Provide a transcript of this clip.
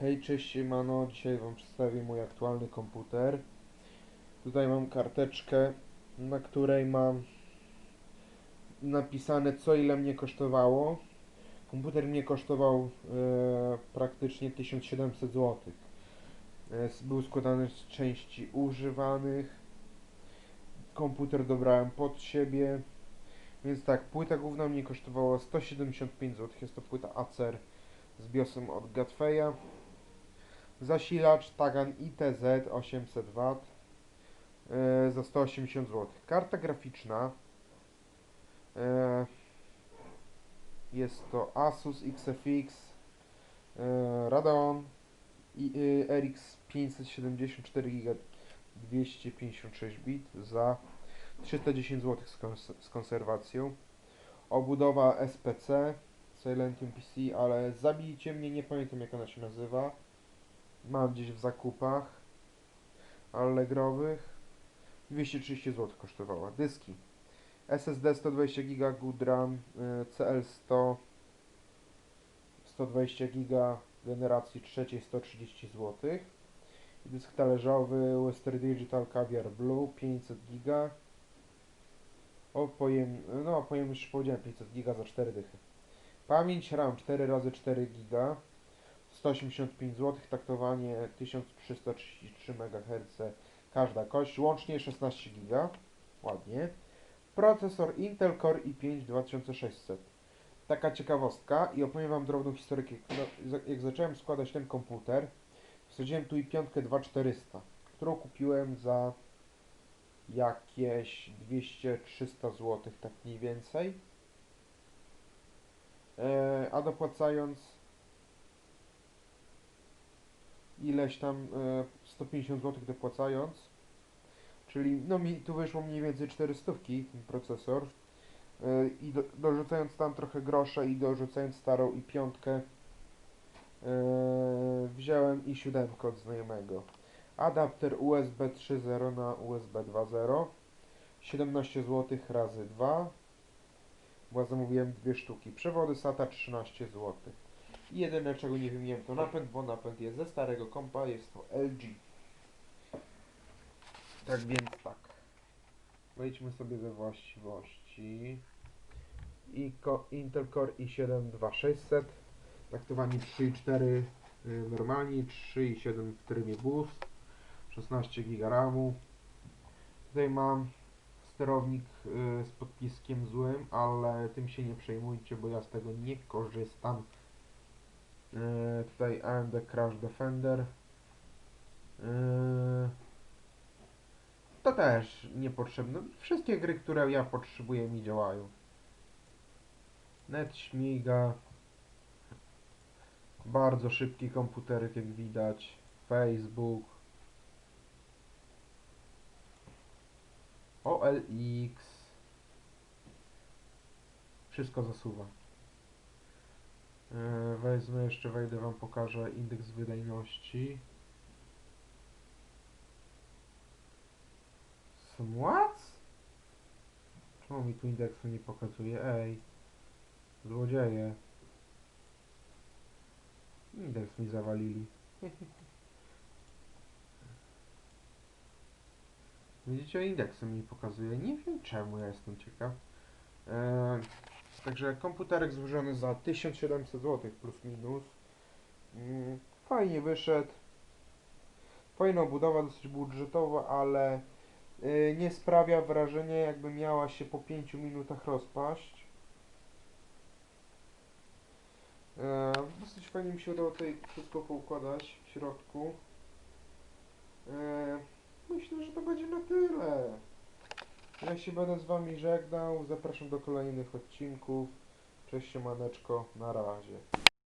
Hej, cześć, mano. Dzisiaj Wam przedstawię mój aktualny komputer. Tutaj mam karteczkę, na której mam napisane co ile mnie kosztowało. Komputer mnie kosztował e, praktycznie 1700 zł. E, był składany z części używanych. Komputer dobrałem pod siebie. Więc tak, płyta główna mnie kosztowała 175 zł. Jest to płyta Acer z BIOSem od Gatfeya. Zasilacz Tagan ITZ 800W e, za 180 zł. Karta graficzna e, jest to Asus XFX e, Radeon RX 574 GB 256 bit za 310 zł z konserwacją. Obudowa SPC Silentium PC, ale zabijcie mnie, nie pamiętam jak ona się nazywa. Mam gdzieś w zakupach allegrowych. 230 zł kosztowała. Dyski. SSD 120 GB Good RAM y, CL100 120 GB generacji trzeciej 130 zł. Dysk talerzowy Western Digital Caviar Blue 500 GB. O pojem, no pojemność powiedziałem 500 GB za 4 dychy. Pamięć RAM 4x4 GB 185 zł, taktowanie 1333 MHz każda kość, łącznie 16 GB, ładnie. Procesor Intel Core i5 2600. Taka ciekawostka i opowiem Wam drobną historykę. No, Jak zacząłem składać ten komputer, wsadziłem tu i piątkę 2400, którą kupiłem za jakieś 200-300 zł, tak mniej więcej. E, a dopłacając ileś tam e, 150 zł dopłacając, czyli no mi tu wyszło mniej więcej 400 ten procesor e, i do, dorzucając tam trochę grosze i dorzucając starą i piątkę e, wziąłem i siódemkę od znajomego. Adapter USB 3.0 na USB 2.0 17 zł razy 2 bo zamówiłem dwie sztuki. Przewody SATA 13 zł. Jedyne czego nie wymieniłem to napęd, bo napęd jest ze starego kompa, jest to LG. Tak więc tak. Wejdźmy sobie we właściwości. I ko Intel Core i7 2600. Taktowanie 3.4 y, normalnie, 3.7 w trybie boost. 16 GB RAMu. Tutaj mam sterownik y, z podpiskiem złym, ale tym się nie przejmujcie, bo ja z tego nie korzystam. Y, tutaj AMD Crash Defender. Y, to też niepotrzebne. Wszystkie gry, które ja potrzebuję mi działają. Net śmiga. Bardzo szybki komputerek jak widać. Facebook. OLX. Wszystko zasuwa. E, Wezmę jeszcze, wejdę wam pokażę indeks wydajności. What? Czemu mi tu indeksu nie pokazuje? Ej. Złodzieje. Indeks mi zawalili. Widzicie, indeksy mi pokazuje. Nie wiem czemu, ja jestem ciekaw. Eee, także komputerek złożony za 1700 zł plus minus. Mm, fajnie wyszedł. Fajna budowa, dosyć budżetowa, ale y, nie sprawia wrażenia jakby miała się po 5 minutach rozpaść. Eee, dosyć fajnie mi się udało tutaj wszystko poukładać w środku. Eee, myślę, że to będzie na tyle. Ja się będę z wami żegnał. Zapraszam do kolejnych odcinków. Cześć, maneczko. Na razie.